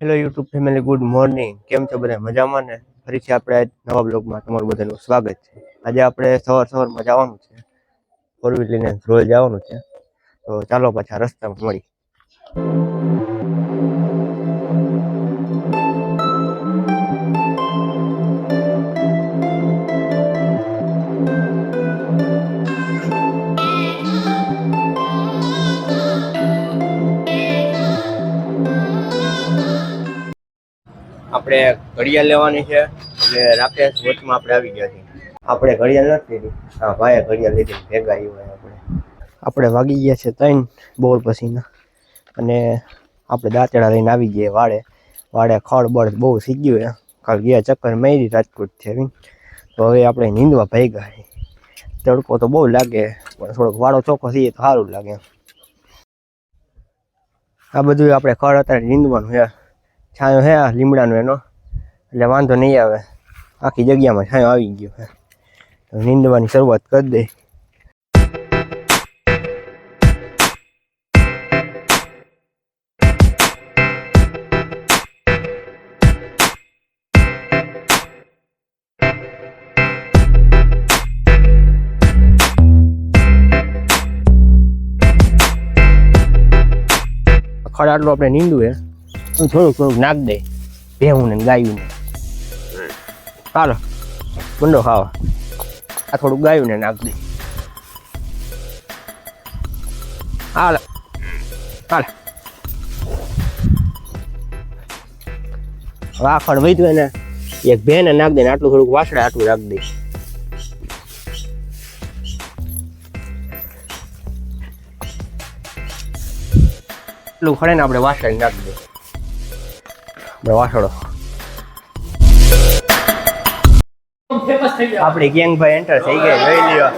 Hello YouTube family good morning કેમ છો બધા? મજામાં ને? ફરીથી આપણે નવા બ્લોગમાં તમારું બધાનું સ્વાગત છે. આજે આપણે સવાર સવારમાં જવાનું છે. ફોર વ્હીલ લઈને રોજ જવાનું છે. તો ચાલો પાછા રસ્તામાં મળી આપણે ઘડિયાળ લેવાની છે. એટલે રાકેશ વચમાં આપણે આવી ગયા છીએ. આપણે ઘડિયાળ નથી લીધી. હા, ભાઈએ ઘડિયાળ લીધી. ભેગા આવ્યા આપણે. આપણે વાગી ગયા છે ત્રણ બોર પછીના. અને આપણે દાંતડા લઈને આવી ગયા વાડે. વાડે ખડ બળ બહુ સીગ્યું છે. કાલ ગયા ચક્કર મારી રાજકોટ છે તો હવે આપણે નીંદવા ભેગા તડકો તો બહુ લાગે, પણ થોડોક વાળો ચોખ્ખો થઈએ તો સારું લાગે. આ બધું આપણે ખડ અત્યારે નીંદવાનું છે. છાંયો હે, લીમડાનો એનો. એટલે વાંધો નહીં આવે. આખી જગ્યામાં છાંયો આવી ગયો હે. તો નીંદવાની શરૂઆત કરી દે. ખડ આટલું આપણે નીંદવું હે. તો થોડુંક થોડુંક નાખ દે. ભેવું ને ગાયું ને ચાલો ગુંડો ખાવા. આ થોડુંક ગાયું ને નાખ દે. હાલ હાલ. વાખડ વૈતું એને. એક ભેને નાખ દે ને આટલું થોડુંક વાસડે આટલું નાખ દે. એટલું ખડે ને આપણે વાસડે નાખ દે. આપણે વાસડો આપણી ગેંગભાઈ એન્ટર થઈ ગઈ જોઈ લ્યો.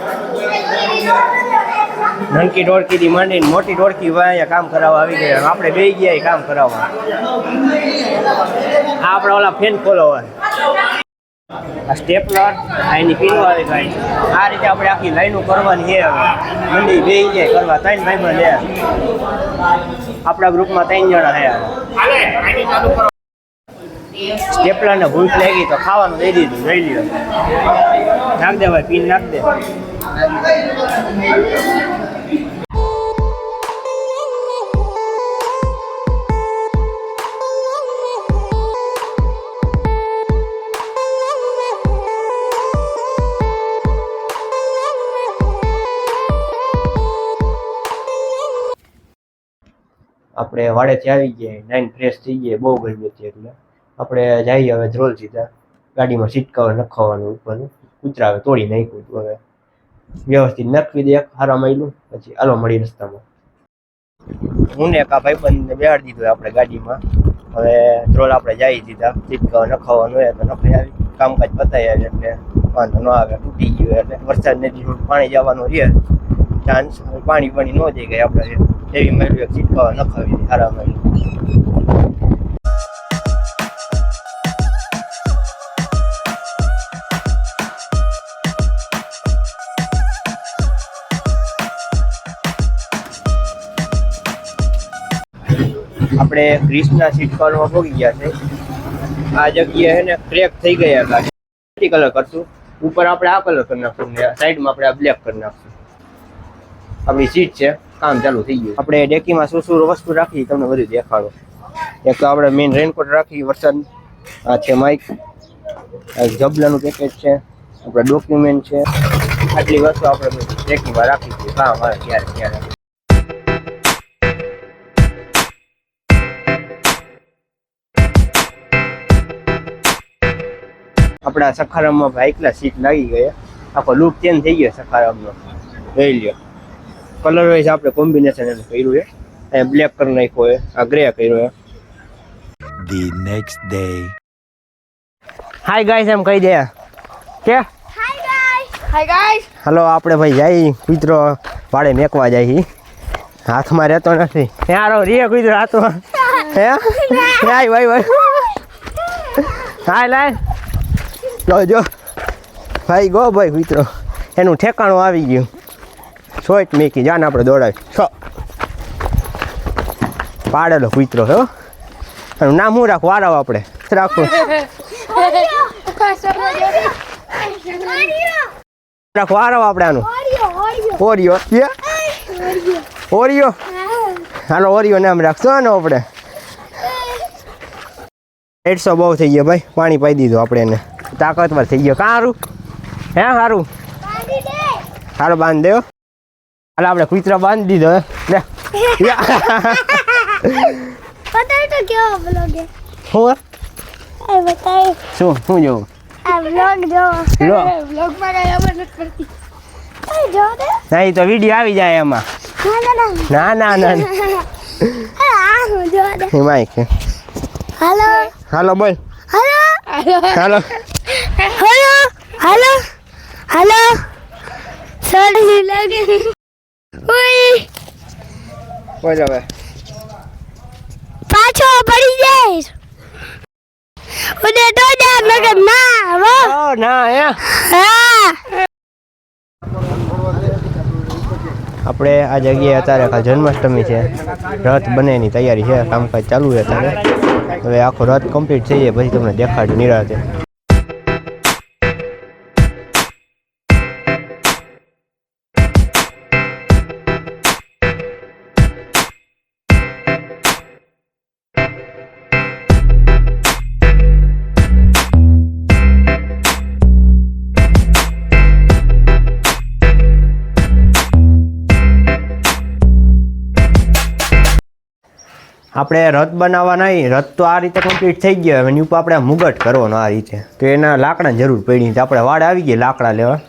નંકી ઢોળકી થી માંડીને મોટી ડોળકી ભાઈ અહીંયા કામ કરાવવા આવી ગયા. આપણે બે ગયા કામ કરાવવા. આ આપણા ઓલા ફેન ખોલો આ સ્ટેપલર આ એની પીનો આવી ભાઈ આ રીતે આપણે આખી લાઈનો કરવાની છે હવે. મંડી બે જાય કરવા ત્રણ ભાઈ બંધ આપણા ગ્રુપમાં ત્રણ જણા છે સ્ટેપલર ને ભૂખ લાગી તો ખાવાનું દઈ દીધું લઈ લ્યો. નાખ દે ભાઈ, પીન નાખ દે. આપણે વાડેથી આવી ગયા, નાઈન ફ્રેશ થઈ ગયા, બહુ ગરમી હતી એટલે. આપણે જઈએ હવે ધ્રોલ સીધા. ગાડીમાં સીટ કવર નખાવાનું ઉપરનું. કૂતરા હવે તોડી નાખ્યું હતું હવે. વ્યવસ્થિત નખવી દે હારા માયલું પછી હાલો મળી રસ્તામાં. હું ને કા ભાઈબંધને બેહાડી દીધું આપણે ગાડીમાં. હવે ધ્રોલ આપણે જઈ દીધા. સીટ કવર નખાવાનું હોય તો નખાઈ આવી. કામકાજ પતાવી આવી એટલે વાંધો ન આવે. તૂટી ગયું એટલે વરસાદ થોડું પાણી જવાનું રહે. ચાન્સ, પાણી પાણી ન જઈ ગઈ આપણે. એવી મેળવી એક સીટ કવર નખાવી હારા આપણે ગ્રીસના સીટ કવરમાં ભોગી ગયા છે. આ જગ્યા છે ને ક્રેક થઈ ગયા હતા. કલર કરશું. ઉપર આપણે આ કલર કરી નાખશું સાઈડમાં આપણે આ બ્લેક કરી નાખશું. આપણી સીટ છે. કામ ચાલુ થઈ ગયું. આપણે ડેકીમાં શું શું વસ્તુ રાખી તમને બધું દેખાડો. એક તો આપણે મેઇન રેનકોટ રાખી, વરસાદ. આ છે માઇક આ જબલાનું પેકેજ છે. આપણે ડોક્યુમેન્ટ છે. આટલી વસ્તુ આપણે ડેકીમાં રાખી છીએ કામ આવે ત્યારે ત્યારે. આપણા સખારામમાં બાઇકલા સીટ લાગી ગયા. આખો લુક ચેન્જ થઈ ગયો સખારામનો. લઈ લ્યો. કલર વાઇઝ આપણે કોમ્બિનેશન એનું કર્યું છે. અહીંયા બ્લેક કરી નાખ્યો છે. આ ગ્રે કર્યો છે. The next day. Hi guys એમ કહી દે. કે? હાય ગાઈસ હલો આપણે ભાઈ જાય. કૂતરો વાડે મેકવા જાય હાથમાં રહેતો નથી. યારો રે કૂતરો હાથમાં. હે? હાય ભાઈ ભાઈ હાય લાય. લો જો. ભાઈ, ગો ભાઈ, મિત્રો. એનું ઠેકાણું આવી ગયું. છોટ મેકી, જાન આપણે દોડાવી. છો પાડેલો કૂતરો, હો. એનું નામ હું રાખું આરાવ આપણે. રાખું રાખો આરાવ આપણે આનું. ઓરિયો. ઓરિયો. હાલો, ઓરિયો નામ રાખશો ને આપણે. એડસો બહુ થઈ ગયો, ભાઈ. પાણી પાઈ દીધું આપણે એને. તાકતવર થઈ ગયો. સારું હે સારું સારું બાંધ દેવો હાલ આપણે કૂતરો બાંધી દીધો લે. યા. તો કેવો બ્લોગ હે? શું એ બતાય શું શું જોવું? આ બ્લોગ જો લો. બ્લોગમાં કઈ ખબર નથી પડતી એ જો દે ના તો વીડિયો આવી જાય એમાં. ના ના ના ના. આ હું જો દે હાલો. હાલો બોલ. હાલો. હાલો. હાલો હલો હલો. સોરી લાગે. ઓય. બોલ હવે. પાછો પડી જઈશ. ઉને તો જા મગર ના હો. ના હે. હા. આપણે આ જગ્યાએ અત્યારે કાલ જન્માષ્ટમી છે. રથ બનેની તૈયારી છે. કામકાજ ચાલુ છે અત્યારે. હવે આખો રથ કમ્પ્લીટ થઈ જાય પછી તમને દેખાડું નિરાતે. આપણે રથ બનાવવા નહીં રથ તો આ રીતે કમ્પ્લીટ થઈ ગયો. હવે એની ઉપર આપણે મુગટ કરવાનો આ રીતે. તો એના લાકડાની જરૂર પડી તો આપણે વાડ આવી ગઈ લાકડા લેવા.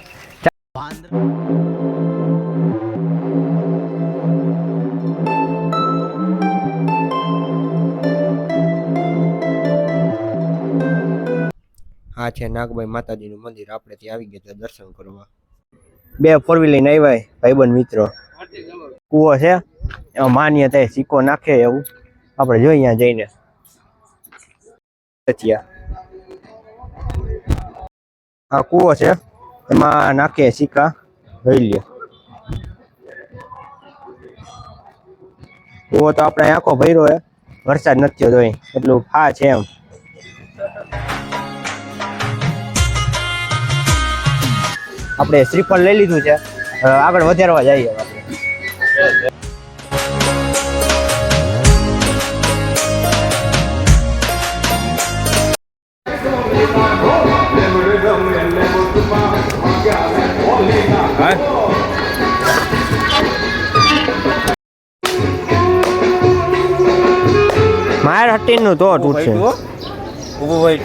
આ છે નાગભાઈ માતાજીનું મંદિર. આપણે ત્યાં આવી ગયા દર્શન કરવા. બે ફોર વ્હીલ લઈને આવ્યા ભાઈબંધ મિત્રો. કૂવો છે. એમાં માન્યતા એ સિક્કો નાખે એવું. આપણે જોઈએ અહીંયા જઈને. આ કૂવો છે. એમાં નાખે સિક્કા. લઈ લે કૂવો તો આપણે આખો ભર્યો હે. વરસાદ નથી થયો એટલું ફા છે એમ. આપણે શ્રીફળ લઈ લીધું છે. આગળ વધારવા જઈએ આપણે. માર હટીનનું તો તૂટશે ઊભું હોય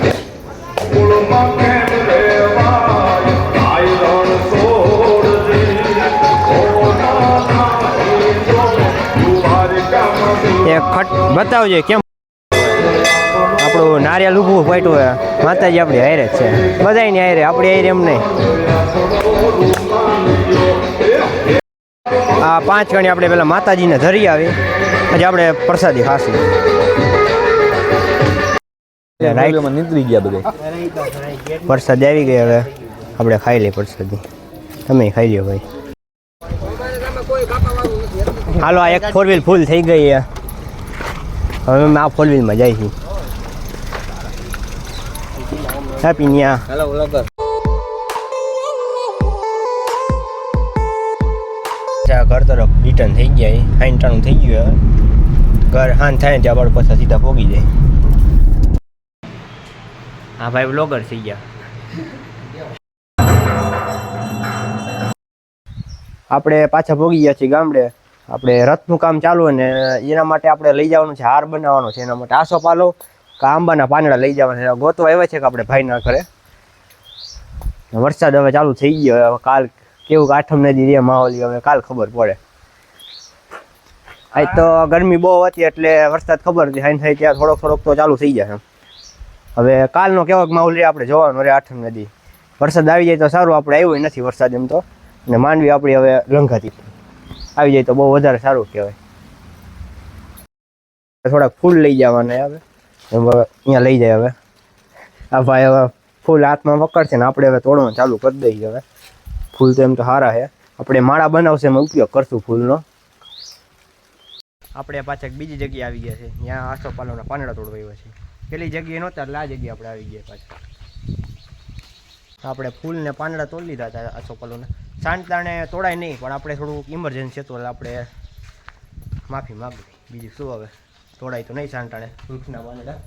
એ ખટ બતાવજે કેમ? આપણું નારિયેલ ઊભું ફાટ્યું હોય. માતાજી આપણી હારે જ છે. બધાયની હારે આપણી હારે એમ નહીં. આ પાંચ ગણી આપણે પેલા માતાજીને ધરી આવી. પછી આપણે પ્રસાદી ખાશું. રાઈટમાં નીકળી ગયા બધા. પ્રસાદ આવી ગઈ હવે. આપણે ખાઈ લઈએ પ્રસાદી તમે ખાઈ લ્યો ભાઈ. હાલો આ એક ફોર વ્હીલ ફૂલ થઈ ગઈ હવે અમે આ ફોર વ્હીલમાં જાય છીએ. હેપી ન્યા. હાલો ઓલા કર ત્યાં ઘર તરફ રિટર્ન થઈ ગયા હાઈન ટાણું થઈ ગયું ઘર હાન થાય ને ત્યાં આપણે પાછા સીધા પોગી જાય. હા ભાઈ બ્લોગર થઈ ગયા. આપણે પાછા ભોગી ગયા છીએ ગામડે. આપણે રથનું કામ ચાલુ અને એના માટે આપણે લઈ જવાનું છે, હાર બનાવવાનો છે. એના માટે આસો પાલો, કે આંબાના પાંદડા લઈ જવાના છે. ગોતવા આવ્યા છે કે આપણે ભાઈના ઘરે. વરસાદ હવે ચાલુ થઈ ગયો. હવે કાલ કેવું આઠમ નદી રે માહોલી, હવે કાલ ખબર પડે. આજ તો ગરમી બહુ હતી એટલે વરસાદ ખબર હતી. હાઈ થાય ત્યાં થોડોક થોડોક તો ચાલુ થઈ જશે હવે કાલનો કેવો માહોલ આપણે જોવાનું રે આઠમ નદી. વરસાદ આવી જાય તો સારું, આપણે આવ્યો નથી વરસાદ એમ તો. અને માંડવી આપણી હવે લંઘાતી. આવી જાય તો બહુ વધારે સારું કહેવાય. થોડાક ફૂલ લઈ જવાના હવે. અહીંયા લઈ જાય હવે. આ ભાઈ હવે ફૂલ હાથમાં પકડશે ને આપણે હવે તોડવાનું ચાલુ કરી દઈએ હવે. ફૂલ તો એમ તો સારા છે. આપણે માળા બનાવશે એમાં ઉપયોગ કરશું ફૂલનો. આપણે પાછા બીજી જગ્યાએ આવી ગયા છે. ત્યાં આસોપાલોના પાંદડા તોડવા આવ્યા છે પેલી જગ્યાએ નહોતા, એટલે આ જગ્યાએ આપણે આવી ગયા પાછા. આપણે ફૂલ ને પાંદડા તોડી લીધા હતા આસોપાલવના સાંજતાણે તોડાય નહીં, પણ આપણે થોડુંક ઇમરજન્સી હતું, એટલે આપણે માફી માગી બીજું શું હવે? તોડાય તો નહીં સાંજતાણે વૃક્ષના પાંદડા.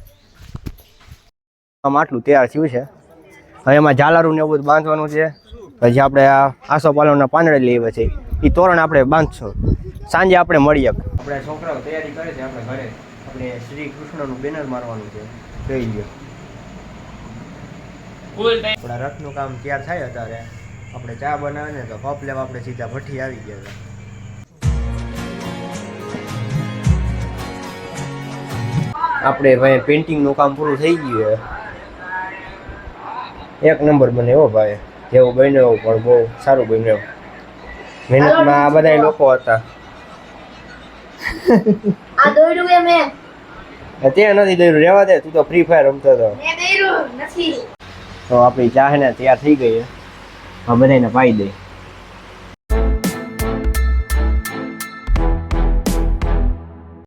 આમ આટલું તૈયાર થયું છે. હવે એમાં ઝાલારું ને એવું બધું બાંધવાનું છે. પછી આપણે આ આસોપાલવના પાંદડા લઈ આવ્યા એ તોરણ આપણે બાંધશું. સાંજે આપણે મળીએ. આપણે છોકરાઓ તૈયારી કરે છે આપણે ઘરે. આપણે શ્રી કૃષ્ણનું બેનર મારવાનું છે. જોઈ લ્યો આપણા રથનું કામ તૈયાર થાય અત્યારે. આપણે ચા બનાવે ને તો કપ લેવા આપણે સીધા ભઠ્ઠી આવી ગયા હતા. આપણે ભાઈ પેન્ટિંગનું કામ પૂરું થઈ ગયું એક નંબર બને હો ભાઈ. જેવું બન્યો પણ બહુ સારું બન્યો. મહેનતમાં આ બધા લોકો હતા. આ દોડ્યું મેં ત્યાં નથી દોર્યું રહેવા દે તું તો ફ્રી ફાયર રમતો હતો. તો આપણી ચા હે ને તૈયાર થઈ ગઈ હવે બધાને પાઈ દઈ